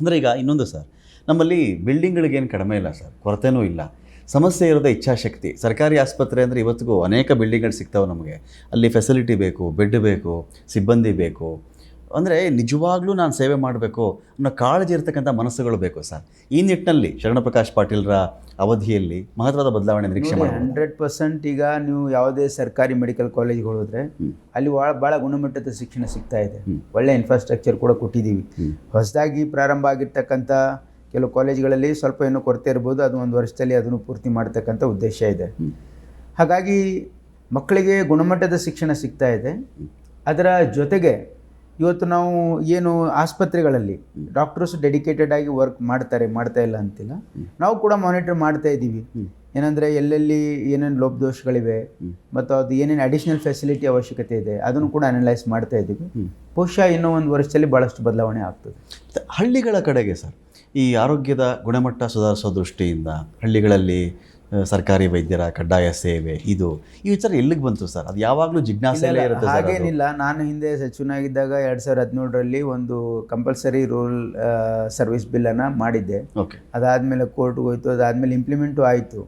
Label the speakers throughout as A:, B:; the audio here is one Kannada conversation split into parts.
A: ಅಂದರೆ ಈಗ ಇನ್ನೊಂದು ಸರ್, ನಮ್ಮಲ್ಲಿ ಬಿಲ್ಡಿಂಗ್ಗಳಿಗೇನು ಕಡಿಮೆ ಇಲ್ಲ ಸರ್, ಕೊರತೆನೂ ಇಲ್ಲ. ಸಮಸ್ಯೆ ಇರೋದೇ ಇಚ್ಛಾಶಕ್ತಿ. ಸರ್ಕಾರಿ ಆಸ್ಪತ್ರೆ ಅಂದರೆ ಇವತ್ತಿಗೂ ಅನೇಕ ಬಿಲ್ಡಿಂಗ್ಗಳು ಸಿಗ್ತಾವೆ ನಮಗೆ. ಅಲ್ಲಿ ಫೆಸಿಲಿಟಿ ಬೇಕು ಬೆಡ್ ಬೇಕು, ಸಿಬ್ಬಂದಿ ಬೇಕು. ಅಂದರೆ ನಿಜವಾಗ್ಲೂ ನಾನು ಸೇವೆ ಮಾಡಬೇಕು ಅನ್ನೋ ಕಾಳಜಿ ಇರ್ತಕ್ಕಂಥ ಮನಸ್ಸುಗಳು ಬೇಕು ಸರ್. ಈ ನಿಟ್ಟಿನಲ್ಲಿ ಶರಣಪ್ರಕಾಶ್ ಪಾಟೀಲ್ರ ಅವಧಿಯಲ್ಲಿ ಮಹತ್ವದ ಬದಲಾವಣೆ ನಿರೀಕ್ಷೆ ಮಾಡಿ
B: ಹಂಡ್ರೆಡ್ ಪರ್ಸೆಂಟ್ ಈಗ ನೀವು ಯಾವುದೇ ಸರ್ಕಾರಿ ಮೆಡಿಕಲ್ ಕಾಲೇಜ್ಗೆ ಹೋದ್ರೆ ಅಲ್ಲಿ ಭಾಳ ಭಾಳ ಗುಣಮಟ್ಟದ ಶಿಕ್ಷಣ ಸಿಗ್ತಾ ಇದೆ. ಒಳ್ಳೆ ಇನ್ಫ್ರಾಸ್ಟ್ರಕ್ಚರ್ ಕೂಡ ಕೊಟ್ಟಿದ್ದೀವಿ. ಹೊಸದಾಗಿ ಪ್ರಾರಂಭ ಆಗಿರ್ತಕ್ಕಂಥ ಕೆಲವು ಕಾಲೇಜ್ಗಳಲ್ಲಿ ಸ್ವಲ್ಪ ಏನೋ ಕೊರತೆ ಇರ್ಬೋದು ಅದು ಒಂದು ವರ್ಷದಲ್ಲಿ ಅದನ್ನು ಪೂರ್ತಿ ಮಾಡ್ತಕ್ಕಂಥ ಉದ್ದೇಶ ಇದೆ. ಹಾಗಾಗಿ ಮಕ್ಕಳಿಗೆ ಗುಣಮಟ್ಟದ ಶಿಕ್ಷಣ ಸಿಗ್ತಾ ಇದೆ. ಅದರ ಜೊತೆಗೆ ಇವತ್ತು ನಾವು ಏನು ಆಸ್ಪತ್ರೆಗಳಲ್ಲಿ ಡಾಕ್ಟರ್ಸ್ ಡೆಡಿಕೇಟೆಡ್ ಆಗಿ ವರ್ಕ್ ಮಾಡ್ತಾರೆ, ಮಾಡ್ತಾ ಇಲ್ಲ ಅಂತಿಲ್ಲ. ನಾವು ಕೂಡ ಮಾನಿಟರ್ ಮಾಡ್ತಾ ಇದ್ದೀವಿ. ಏನಂದರೆ ಎಲ್ಲೆಲ್ಲಿ ಏನೇನು ಲೋಪದೋಷಗಳಿವೆ, ಮತ್ತು ಅದು ಏನೇನು ಅಡಿಷನಲ್ ಫೆಸಿಲಿಟಿ ಅವಶ್ಯಕತೆ ಇದೆ, ಅದನ್ನು ಕೂಡ ಅನಲೈಸ್ ಮಾಡ್ತಾ ಇದ್ದೀವಿ. ಬಹುಶಃ ಇನ್ನೂ ಒಂದು ವರ್ಷದಲ್ಲಿ ಭಾಳಷ್ಟು ಬದಲಾವಣೆ ಆಗ್ತದೆ.
A: ಹಳ್ಳಿಗಳ ಕಡೆಗೆ ಸರ್, ಈ ಆರೋಗ್ಯದ ಗುಣಮಟ್ಟ ಸುಧಾರಿಸೋ ದೃಷ್ಟಿಯಿಂದ ಹಳ್ಳಿಗಳಲ್ಲಿ ಸರ್ಕಾರಿ ವೈದ್ಯರ ಕಡ್ಡಾಯ ಸೇವೆ ಇದು ಈ ವಿಚಾರ ಎಲ್ಲಿಗೆ ಬಂತು ಸರ್? ಅದು ಯಾವಾಗಲೂ ಜಿಜ್ಞಾಸೆಯಲ್ಲೇ ಇರುತ್ತೆ
B: ಹಾಗೇನಿಲ್ಲ. ನಾನು ಹಿಂದೆ ಸಚಿವನಾಗಿದ್ದಾಗ ಎರಡು ಸಾವಿರದ ಹದಿನೇಳರಲ್ಲಿ ಒಂದು ಕಂಪಲ್ಸರಿ ರೂಲ್ ಸರ್ವಿಸ್ ಬಿಲ್ಲನ್ನು ಮಾಡಿದ್ದೆ.
A: ಓಕೆ.
B: ಅದಾದಮೇಲೆ ಕೋರ್ಟ್ಗೆ ಹೋಯ್ತು ಅದಾದಮೇಲೆ ಇಂಪ್ಲಿಮೆಂಟು ಆಯಿತು.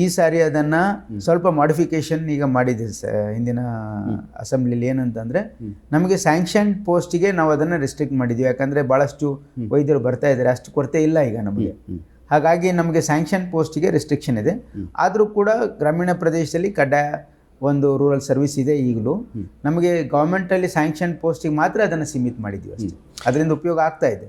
B: ಈ ಸಾರಿ ಅದನ್ನು ಸ್ವಲ್ಪ ಮಾಡಿಫಿಕೇಶನ್ ಈಗ ಮಾಡಿದೆ ಸ ಹಿಂದಿನ ಅಸೆಂಬ್ಲಿಲಿ ಏನಂತಂದರೆ ನಮಗೆ ಸ್ಯಾಂಕ್ಷನ್ ಪೋಸ್ಟಿಗೆ ನಾವು ಅದನ್ನು ರಿಸ್ಟ್ರಿಕ್ಟ್ ಮಾಡಿದ್ದೀವಿ ಯಾಕಂದರೆ ಭಾಳಷ್ಟು ವೈದ್ಯರು ಬರ್ತಾ ಇದ್ದಾರೆ. ಅಷ್ಟು ಕೊರತೆ ಇಲ್ಲ ಈಗ ನಮಗೆ. ಹಾಗಾಗಿ ನಮಗೆ ಸ್ಯಾಂಕ್ಷನ್ ಪೋಸ್ಟಿಗೆ ರೆಸ್ಟ್ರಿಕ್ಷನ್ ಇದೆ. ಆದರೂ ಕೂಡ ಗ್ರಾಮೀಣ ಪ್ರದೇಶದಲ್ಲಿ ಕಡ್ಡಾಯ ಒಂದು ರೂರಲ್ ಸರ್ವಿಸ್ ಇದೆ ಈಗಲೂ. ನಮಗೆ ಗೌರ್ಮೆಂಟಲ್ಲಿ ಸ್ಯಾಂಕ್ಷನ್ ಪೋಸ್ಟಿಗೆ ಮಾತ್ರ ಅದನ್ನು ಸೀಮಿತ ಮಾಡಿದ್ದೀವಿ ಅದರಿಂದ ಉಪಯೋಗ ಆಗ್ತಾ ಇದೆ.